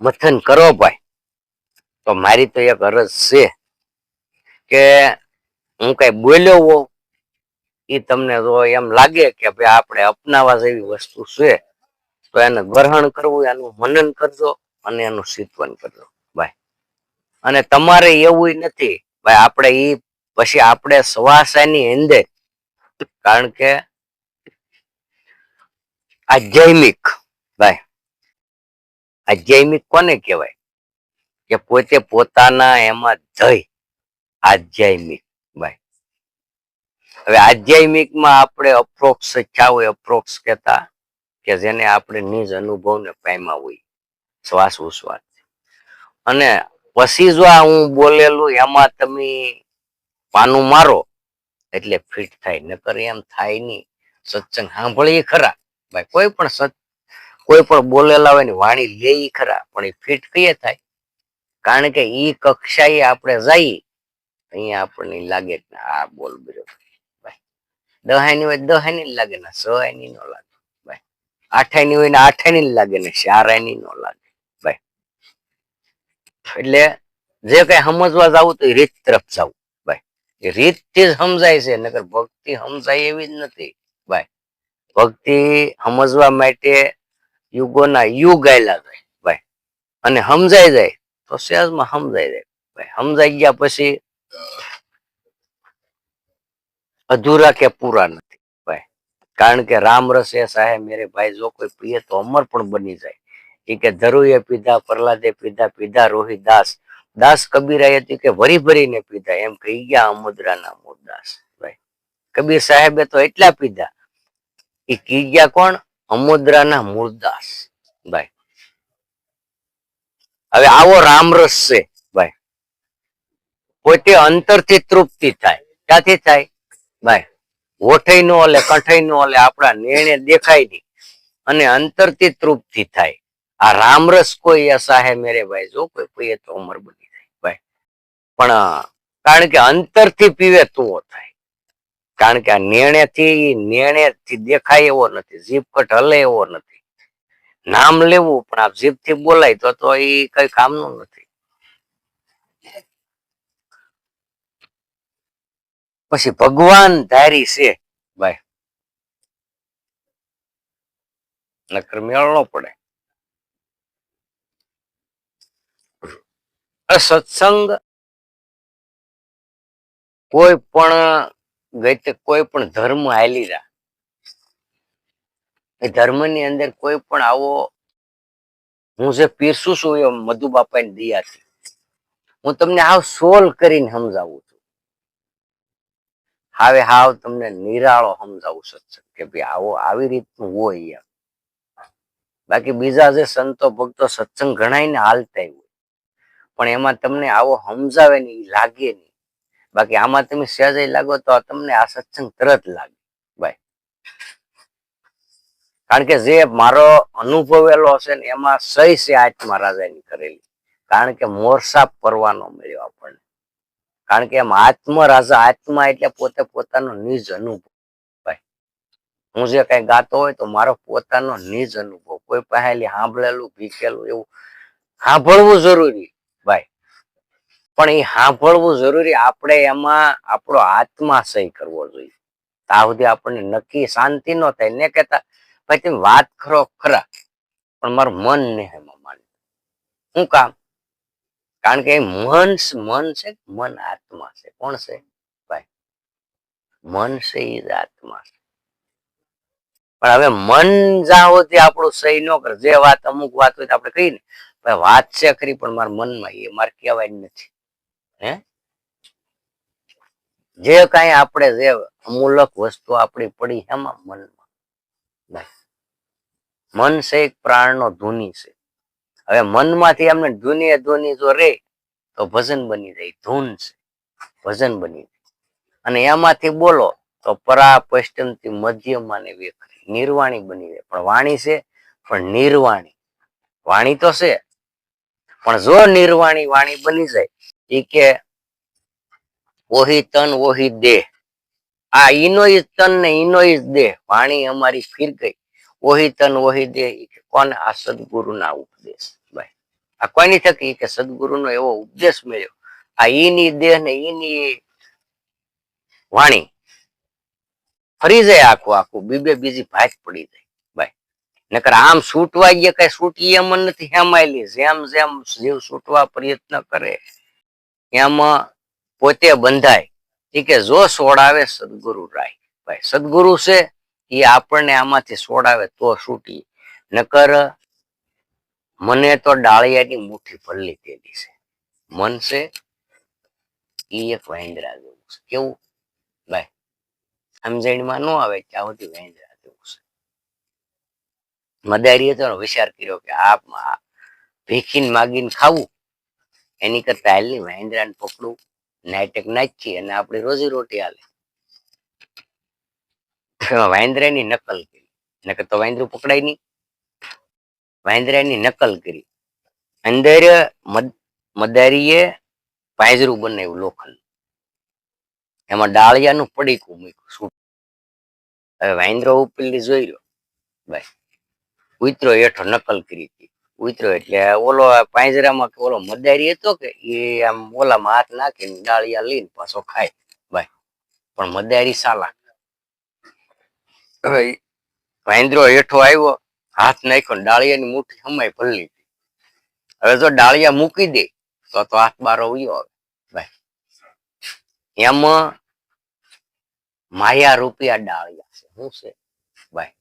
મથન કરો ભાઈ. તો મારી તો એક અરજ છે કે હું કઈ બોલ્યો હોઉં, એ તમને જો એમ લાગે કે ભાઈ આપણે અપનાવા જેવી વસ્તુ છે, તો એને ગ્રહણ કરવું, એનું મનન કરજો અને એનું સિંચવન કરજો ભાઈ. અને તમારે એવું નથી ભાઈ, આપણે એ પછી આપણે શ્વાસની અંદર કારણ કે આ જૈમિક ભાઈ આ કોને કહેવાય? કે પોતે પોતાના એમાં જઈ આધ્યાત્મિક ભાઈ. હવે આધ્યાત્મિકમાં આપણે અપ્રોક્ષ શીખ્યા હોય અપ્રોક્ષ કહેતા? કે જેને આપણે નિજ અનુભવને પામ્યા હોય. શ્વાસ ઉશ્વાસ અને પછી જો આ હું બોલેલું, એમાં તમે પાનું મારો, એટલે ફિટ થાય. નકર એમ થાય નહીં. સત્સંગ સાંભળીએ ખરા. ભાઈ, કોઈ પણ સત કોઈ પણ બોલેલા હોય ને વાણી લે ખરા, પણ એ ફિટ કઈએ થાય? કારણ કે ઈ કક્ષાએ આપણે જઈએ, અહીંયા આપણને લાગે કે આ બોલ બરોબર. દહાની હોય દહાની લાગે, ને સહાયની નો લાગે. આઠાની હોય ને આઠાની જ લાગે, ને શારાની નો લાગે. ભાઈ એટલે જે કઈ સમજવા જવું તો એ રીત તરફ જવું. ભાઈ રીતથી જ સમજાય છે, નકર ભક્તિ સમજાય એવી જ નથી. ભાઈ ભક્તિ સમજવા માટે યુગોના યુગ આયલા જાય ભાઈ. અને સમજાઈ જાય, તો સહેજમાં સમજાઈ જાય. ભાઈ, સમજાઈ ગયા પછી અધૂરા કે પૂરા નથી, ભાઈ. કારણ કે રામ રસ સાહેબ, મેરે ભાઈ, જો કોઈ પીએ તો અમર પણ બની જાય. એ કે, ધરુએ પીધા, પ્રહલાદે પીધા પીધા રોહિત દાસ. દાસ કબીરાએ હતી કે ભરી ભરીને પીધા, એમ કહી ગયા અમુદ્રાના મૂળદાસ ભાઈ. કબીર સાહેબે તો એટલા પીધા. એ કી ગયા કોણ? અમુદ્રાના મૂળદાસ. ભાઈ. હવે આવો રામરસ છે. ભાઈ. પોતે અંતરથી તૃપ્તિ થાય. ક્યાંથી થાય? ભાઈ. ઓઠઈ નો ઓલે કઠઈ નો ઓલે આપણા નિર્ણય દેખાય નહીં. અને અંતરથી તૃપ્તિ થાય. આ રામરસ કોઈ એસા હે મેરે ભાઈ, જો કોઈ પીએ તો અમર બની જાય. ભાઈ. પણ કારણ કે અંતરથી પીવે તો થાય. કારણ કે આ નિર્ણયથી નિર્ણયથી દેખાય એવો નથી જીભ કટ હલે એવો નથી. નામ લેવું, પણ આ જીભથી બોલાય તો તો એ કઈ કામનું નથી. પછી ભગવાન ધારી છે, ભાઈ. નકર મેળવો પડે. સત્સંગ કોઈ પણ ગઈ કોઈ પણ ધર્મ હાલી રહ્યા એ ધર્મની અંદર કોઈ પણ આવો હું જે પીરસું છું એ મધુ બાપાની દયાથી. હું તમને હાવ સોલ્વ કરીને સમજાવું છું. હવે હાવ તમને નિરાળો સમજાવું સત્સંગ કે ભાઈ આવો આવી રીતનું હોય એમ. બાકી બીજા જે સંતો ભક્તો સત્સંગ ગણાઈને હાલતા હોય. પણ એમાં તમને આવો સમજાવે નહીં લાગે નહીં બાકી આમાં તમે સહેજ લાગો તો તમને આ સત્સંગ તરત લાગે. ભાઈ કારણ કે જે મારો અનુભવેલો હશે ને એમાં સહી છે આત્મા રાજાની કરેલી. કારણ કે મોરસા પરવાનો મળ્યો આપણને. કારણ કે એમ આત્મા રાજા આત્મા એટલે પોતે પોતાનો નિજ અનુભવ. ભાઈ હું જે કઈ ગાતો હોય તો મારો પોતાનો નિજ અનુભવ. કોઈ પહેલી સાંભળેલું ભીખેલું એવું સાંભળવું જરૂરી. પણ એ સાંભળવું જરૂરી આપણે એમાં આપણો આત્મા સહી કરવો જોઈએ. ત્યાં સુધી આપણને નક્કી શાંતિ ન થાય. ને કહેતા, ભાઈ, તમે વાત કરો ખરા, પણ મારું મન ને એમાં માને શું કામ? કારણ કે મન મન છે મન આત્મા છે? કોણ છે? ભાઈ, મન છે એ જ આત્મા છે. પણ હવે મન જ્યાં સુધી આપણું સહી ન કરે, જે વાત અમુક વાત હોય આપણે કહીએ ને વાત છે ખરી, પણ મારા મનમાં એ, મારે કહેવાય નથી. જે કાંઈ આપણે જે અમૂલક વસ્તુ આપણી પડી એમાં મનમાં. મન છે એક પ્રાણનો ધૂની છે. હવે મનમાંથી એમને ધૂની ધૂની જો રે, તો ભજન બની જાય, ધૂન છે. ભજન બની જાય. અને એમાંથી બોલો, તો પરા પશ્ચિમથી મધ્યમાં ને વેખરી, નિર્વાણી બની જાય. પણ વાણી છે, પણ નિર્વાણી. વાણી તો છે, પણ જો નિર્વાણી વાણી બની જાય એ કે, ઓહી તન, ઓહી દેહ. આ ઈનો ઈ તન ને ઈનો ઈ દેહ. વાણી અમારી ફીર ગઈ. ઓહી તન, ઓહી દેહ. કોને આ સદગુરુ ના ઉપદેશ? ભાઈ, આ કોઈની થકી? કે, સદગુરુનો એવો ઉપદેશ મળ્યો. આ ઈની દેહ ને ઈની વાણી. ફરી જાય આખું આખું. બીબે બીજી ભાત પડી જાય. ભાઈ, નકર આમ છૂટવા ગયા કઈ છૂટી એમ નથી, હેમાયેલી. જેમ જેમ જીવ છૂટવા પ્રયત્ન કરે એમાં પોતે બંધાય. ઠીક જો સોડાવે સદગુરુ રાય. ભાઈ, સદગુરુ છે, એ આપણને આમાંથી સોડાવે તો છૂટી. નકર મને તો ડાળિયાની મુઠ્ઠી ફલ્લી તેલી છે. મન છે એ એક વાંદરા જેવું છે. કેવું? ભાઈ સમજણમાં ન આવે ત્યાં સુધી વાંદરા જેવું છે. મદારીએ તો વિચાર કર્યો કે આ ભીખીને માગીને ખાવું. એની કરતા હાલની વાંદરાને પકડું, નાટક નાચી અને આપણી રોજી રોટી હાલે. વાંદરાની નકલ કરી. નકર તો વાંદરું પકડાય નહીં. વાંદરાની નકલ કરી. અંદર મદારીએ પાંજરું બનાવ્યું લોખંડ એમાં ડાળિયાનું પડીકું મૂક્યું સૂટ હવે વાંદરો ઉપલી જોઈ લો. બસ કૂતરો હેઠો નકલ કરી હતી. ઉતરો એટલે ઓલો પાંજરામાં ઓલો મદારી હતો કે એ આમ ઓલામાં હાથ નાખીને ડાળિયા લઈને પાછો ખાય. ભાઈ પણ મદારી સાલા. હવે ઈ હેઠો આવ્યો હાથ નાખ્યો ને ડાળિયાની મુઠ્ઠી હમાય ભરી લીધી હવે જો ડાળિયા મૂકી દે તો તો હાથ બારો ઉયો આવે. ભાઈ એમાં માયા રૂપિયા ડાળિયા છે. શું છે? ભાઈ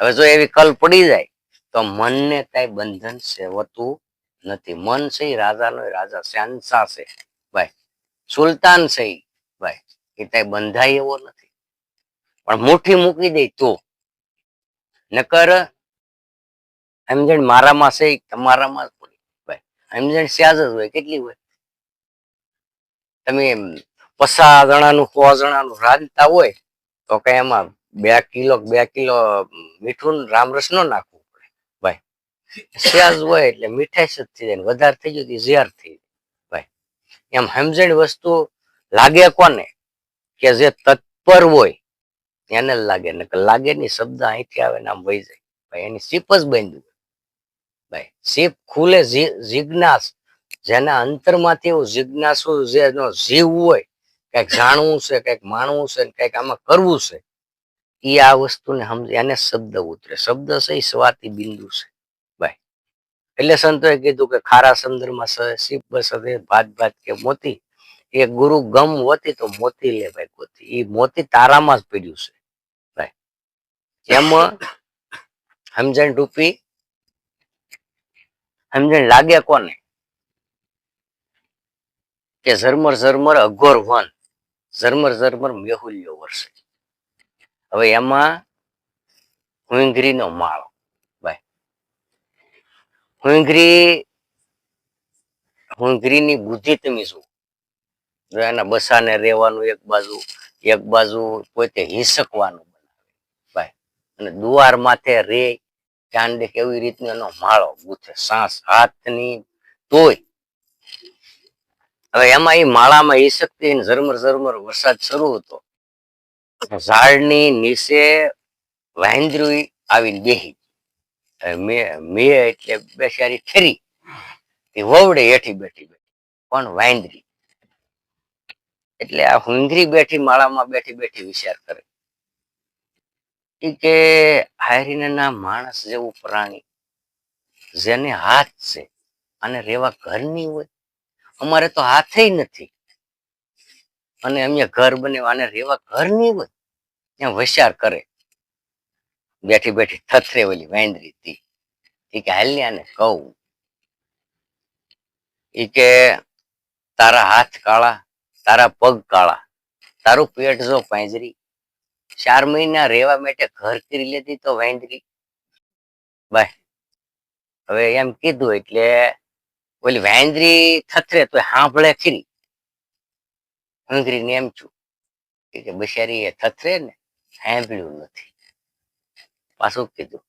હવે જો એવી કલ પડી જાય તો મનને કઈ બંધન સેવતું નથી. મન છે રાજા રાજાનો રાજા શ્યાનશા છે. ભાઈ, સુલતાન છે ભાઈ, એ કઈ બંધાય એવો નથી. પણ મુઠ્ઠી મૂકી દે તો. નકર જણ મારામાં છે તમારામાં ભાઈ સમજણ સ્યાજ જ હોય, કેટલી હોય? તમે એમ પસા જણાનું, સો જણાનું રાંધતા હોય, તો કઈ એમાં બે કિલો બે કિલો મીઠું ને રામરસ નો ભાઈ સ્યાજ હોય એટલે મીઠાઈ જ થઈ જાય વધારે થઈ ગયું ઝેર થઈ ભાઈ, એમ સમજણ વસ્તુ લાગે કોને? કે જે તત્પર હોય, એને લાગે. ને લાગે ની શબ્દ અહીંથી આવે ને આમ વહી જાય. ભાઈ, એની સીપ જ બંધ ભાઈ સીપ ખુલે જિજ્ઞાસ. જેના અંતરમાંથી એવું જિજ્ઞાસુ જેનો જીવ હોય, કંઈક જાણવું છે, કંઈક માણવું છે કંઈક આમાં કરવું છે એ આ વસ્તુને સમજે, એને શબ્દ ઉતરે. શબ્દ છે એ સ્વાતિ બિંદુ છે. એટલે સંતોએ કીધું કે ખારા સમુદ્રમાં સીપ બસતે ભાત ભાત કે મોતી. એ ગુરુ ગમ હોતી તો મોતી લે ભાઈ ગોતી. એ મોતી તારામાં જ પીડ્યું છે. એમાં સમજણ રૂપી, સમજણ લાગે કોને? કે ઝરમર ઝરમર અઘોર વન, ઝરમર ઝરમર મેહુલ્યો વર્ષે હવે એમાં હુંગરીનો માળો. હુંગરી, હુંગરીની બુદ્ધિ તમે શું એના બસાને રહેવાનું એક બાજુ એક બાજુ પોતે હિસકવાનું બનાવે. ભાઈ, અને દુવાર માથે રે ચાંદે કેવી રીતનો એનો માળો ગૂંથે, સાસ હાથની તોય. હવે એમાં એ માળામાં હિસકતી ઝરમર ઝરમર વરસાદ શરૂ હતો. ઝાડની નીચે વાંદરું આવીને બેહી એટલે બેસારી ઠેરી એ વવડે હેઠી બેઠી બેઠી, પણ વાંદરી. એટલે આ હુંદરી બેઠી માળામાં બેઠી બેઠી વિચાર કરે. કે હારીને ના માણસ જેવું પ્રાણી, જેને હાથ છે અને રેવા ઘરની હોય, અમારે તો હાથે નથી. અને અમે ઘર બને રેવા ઘરની હોય, ત્યાં વિચાર કરે. બેઠી બેઠી થથરે ઓલી વાંદરી હતી એ કે હાલ આને કહું. ઈ કે તારા હાથ કાળા, તારા પગ કાળા, તારું પેટ જો પાંજરી, ચાર મહિના રહેવા માટે ઘર કરી લેતી તો વાંદરી. બાય. હવે એમ કીધું એટલે ઓલી વાંદરી થથરે તો સાંભળે ખરી. હંગરી એમ છું. કે બિચારી એ થથરે ને સાંભળ્યું નથી. પાછું કીધું,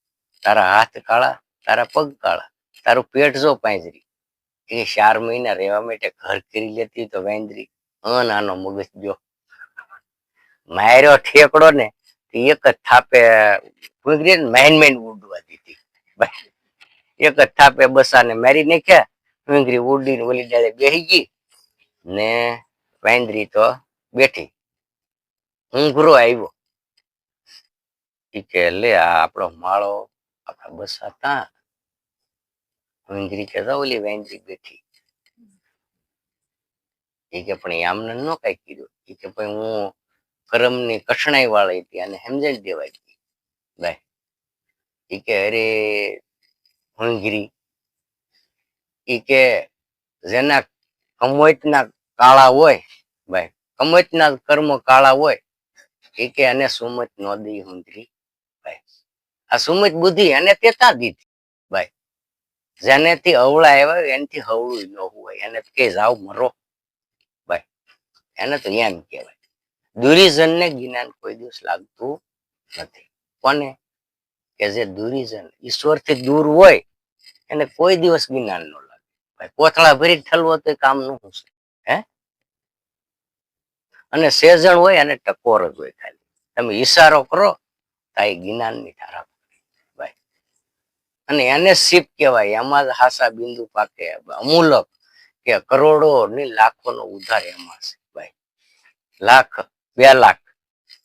તારા હાથ કાળા, તારા પગ કાળા, તારું પેટ જો પાંજરી, એ ચાર મહિના રહેવા માટે ઘર કરી લેતી તો વેન્દ્રી અ નાનો મગજ, જો. માર્યો ઠેકડો ને એક જ થાપે ને માઇન માઇન ઉડવા દીધી. એક જ થાપે બસાને મારી નાખ્યા વીંગરી ઉડીને ઓલી ડાળે બેહી ગઈ ને વાંદરી તો બેઠી. ઊંઘરો આવ્યો. ઈ કે, લે, આ આપણો માળો આપણા બસા તા વીંગરી કે ઓલી વાંદરી બેઠી. ઈ કે, પણ આમને નો કઈ કીધું. ઈ કે, ભાઈ, હું કરમની કઠણાઈ વાળી હતી અને સમજણ દેવાય ગઈ ભાઈ ઈ કે, અરે હુંગરી ઈ કે, જેના કમોતના કાળા હોય ભાઈ કમોતના કર્મ કાળા હોય ઈ કે અને સુમત નો દી હુંગરી ભાઈ આ સુમિત બુદ્ધિ એને તે ત્યાં દીધી ભાઈ. જેનેથી અવળા એવા એનાથી હવળું ન હોય, એને કે જાવ મરો, ભાઈ. એને તો એમ કહેવાય. દુર્યોધન ને જ્ઞાન કોઈ દિવસ લાગતું નથી. કોને? કે જે દુર્યોધન ઈશ્વરથી દૂર હોય, એને કોઈ દિવસ જ્ઞાન ન લાગે. ભાઈ, કોથળા ભરી ઠલવો તો કામનું હશે, હે? અને સેજણ હોય અને ટકોર જ હોય ખાલી. તમે ઈશારો કરો, તો એ જ્ઞાનની ધારા અને એને શીપ કહેવાય. એમાં જ હાસા બિંદુ પાકે. અમૂલક કે કરોડો લાખો નો ઉધાર એમાં છે, ભાઈ. લાખ, બે લાખ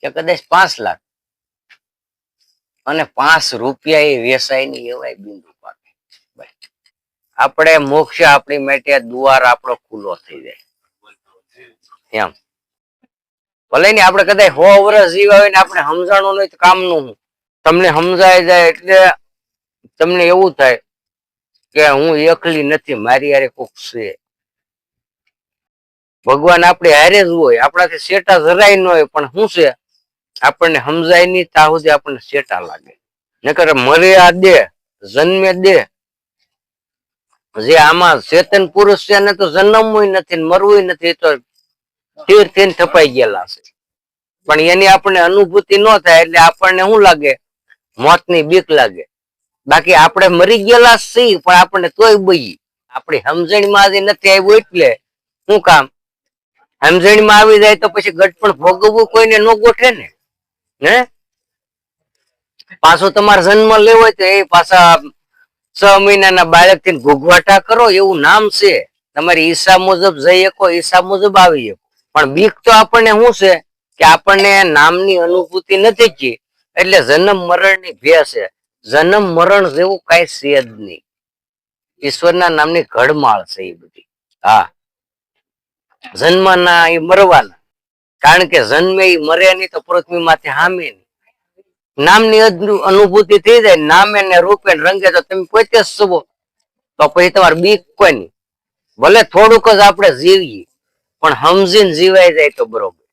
કે કદાચ પાંચ લાખ. અને પાંચ રૂપિયા એ વેસાયની એવાય બિંદુ પાકે, ભાઈ. આપણે મોક્ષ, આપણી માટે દ્વાર આપણો ખુલ્લો થઈ જાય. એમ. ભલે ને આપણે કદાચ સો વર્ષ જીવા હોય ને આપણે સમજાણું નહીં તો કામનું તમને સમજાય જાય એટલે તમને એવું થાય કે હું એકલી નથી, મારી હારે કોક છે. ભગવાન આપણે હારે જ હોય, આપણાથી શેટા જરાય ન હોય, પણ શું છે? આપણને સમજાય નહીં, ત્યાં સુધી આપણને શેટા લાગે. નકર મરે દે, જન્મે દે. જે આમાં ચેતન પુરુષ છે ને તો જન્મવું નથી ને મરવું નથી તો તીર થઈને થપાઈ ગયેલા છે. પણ એની આપણને અનુભૂતિ ન થાય, એટલે આપણને શું લાગે? મોતની બીક લાગે. બાકી આપણે મરી ગયેલા છીએ, પણ આપણને તોય બઈ આપણી સમજણમાં જે નથી આવ્યું એટલે શું કામ? સમજણમાં આવી જાય તો પછી ગટપણ ભોગવવું કોઈને ન ગોઠે ને, હે? પાછો તમારે જન્મ લેવો હોય તો એ પાછા છ મહિનાના બાળકથી ઘૂઘવાટા કરો, એવું નામ છે. તમારી ઈચ્છા મુજબ જઈ શકો, ઈચ્છા મુજબ આવી શકો. પણ બીક તો આપણને શું છે? કે આપણને નામની અનુભૂતિ નથી કે એટલે જન્મ મરણની ભે છે. જન્મ મરણ જેવું કઈ છે જ નહીં. ઈશ્વરના નામની ઘડમાળ છે એ બધી. હા. જન્મના એ મરવાના. કારણ કે જન્મે એ મરે નહીં તો પૃથ્વી માંથી હામે નહીં. નામની અનુભૂતિ થઈ જાય, નામે ને રૂપે રંગે તો તમે પોતે જ શુભો તો પછી તમારે બીક કોઈ નહીં ભલે થોડુંક જ આપણે જીવીએ, પણ સમજીને જીવાઈ જાય તો બરોબર.